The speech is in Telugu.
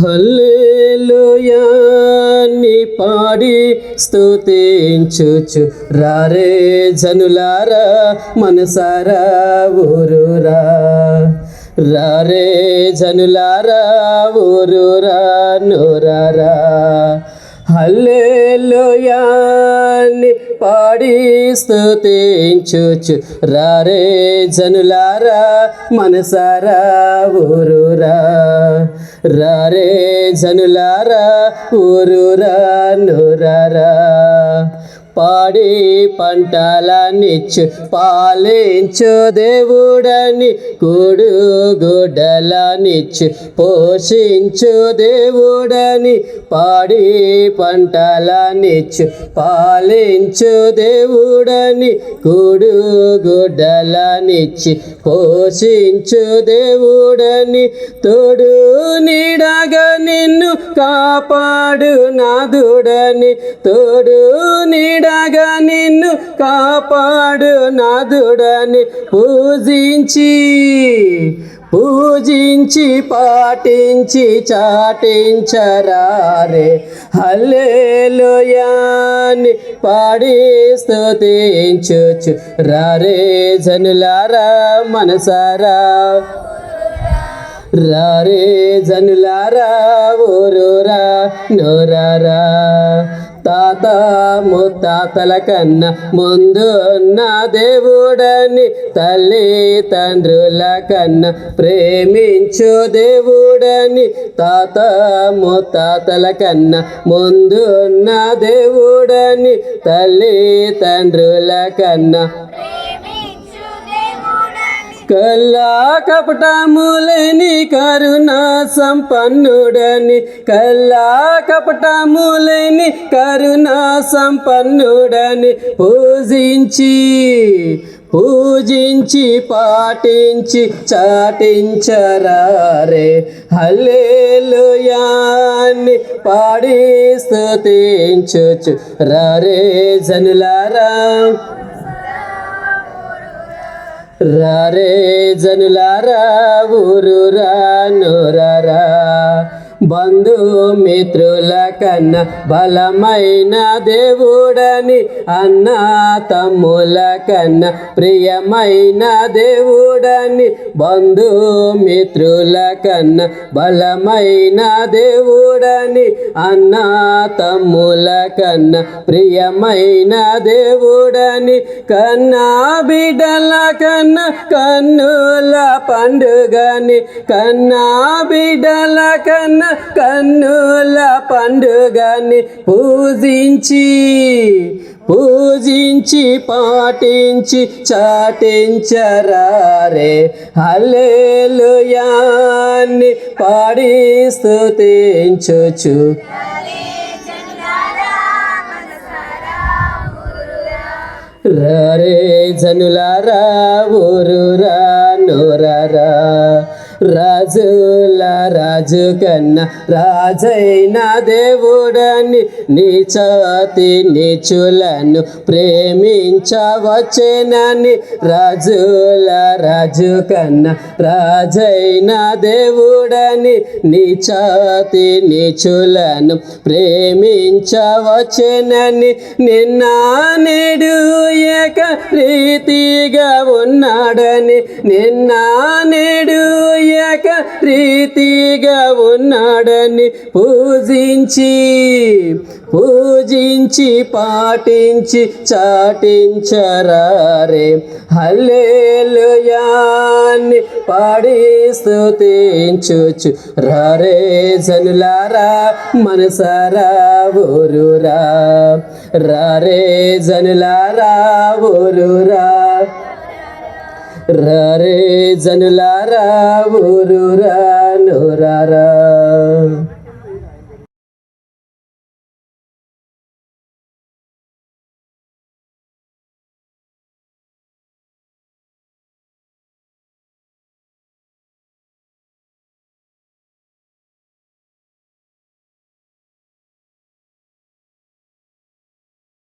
హల్లేలుయాని పాడి స్తుతించుచు. రారే జనులారా మనసారా ఊరురా. రారే జనులారా ఊరురా నూరారా. హల్లేలుయాని పాడి స్తుతించుచు. రారే జనులారా మనసారా ఊరురా. రారే జనులారా ఊరురా నూరారా. పాడి పంటలనిచ్చు పాలించు దేవుడని కూడు గుడ్డలనిచ్చు పోషించు దేవుడని పాడి పంటలనిచ్చు పాలించు దేవుడని కూడు గుడ్డలనిచ్చి పోషించు దేవుడని తోడు నీడగా నిన్ను కాపాడు నాదుడని తోడు నీడగా నిన్ను కాపాడు నాదుడని పూజించి పూజించి పాటించి చాటించరారే. హల్లేలుయాని పాడి స్తుతించుచు రారే జనులారా మనసారా. రారే జనులారా ఊరురా నోరారా. తాత ముత్తాతల కన్నా ముందున్న దేవుడని తల్లి తండ్రుల కన్నా ప్రేమించు దేవుడని తాత ముత్తాతల కన్నా ముందున్న దేవుడని తల్లి తండ్రుల కన్నా కల్లా కపటములని కరుణా సంపన్నుడని కల్లా కపటములని కరుణా సంపన్నుడని పూజించి పూజించి పాటించి చాటించరారే. హల్లేలుయాన్ని పాడి స్తుతించుచు రారే జనులారా. రారే జనులారా ఊరురా నోరారా బంధు మిత్రుల కన్నా బలమైన దేవుడని అన్న తమ్ముల కన్నా ప్రియమైన దేవుడని బంధు మిత్రుల కన్నా బలమైన దేవుడని అన్న తమ్ముల కన్నా ప్రియమైన దేవుడని కన్నా బిడ్డల కన్నా కన్నుల పండుగని కన్నా బిడ్డల కన్నా కన్నుల పండుగని పూజించి పూజించి పాటించి చాటించరారే. హల్లేలుయాన్ని పాడి స్తుతించుచు. రే జనులారా మనసారా రాజుల రాజు కన్నా రాజైన దేవుడని నీ చాతి నీచులను ప్రేమించవచ్చేనని రాజుల రాజు కన్నా రాజైన దేవుడని నీ చాతి నీచులను ప్రేమించవచ్చేనని నిన్న నేడు ఏక రీతిగా ఉన్నాడని నిన్న నేడు లేక రీతిగా ఉన్నాడని పూజించి పూజించి పాటించి చాటించరారే. హల్లేలుయాన్ని పాడి స్థుతించుచు రారే జనులారా మనసారా ఊరురా. రారే జనులారా ఊరురా. రే జనులారా ఊరు ఊరురా నోరారా.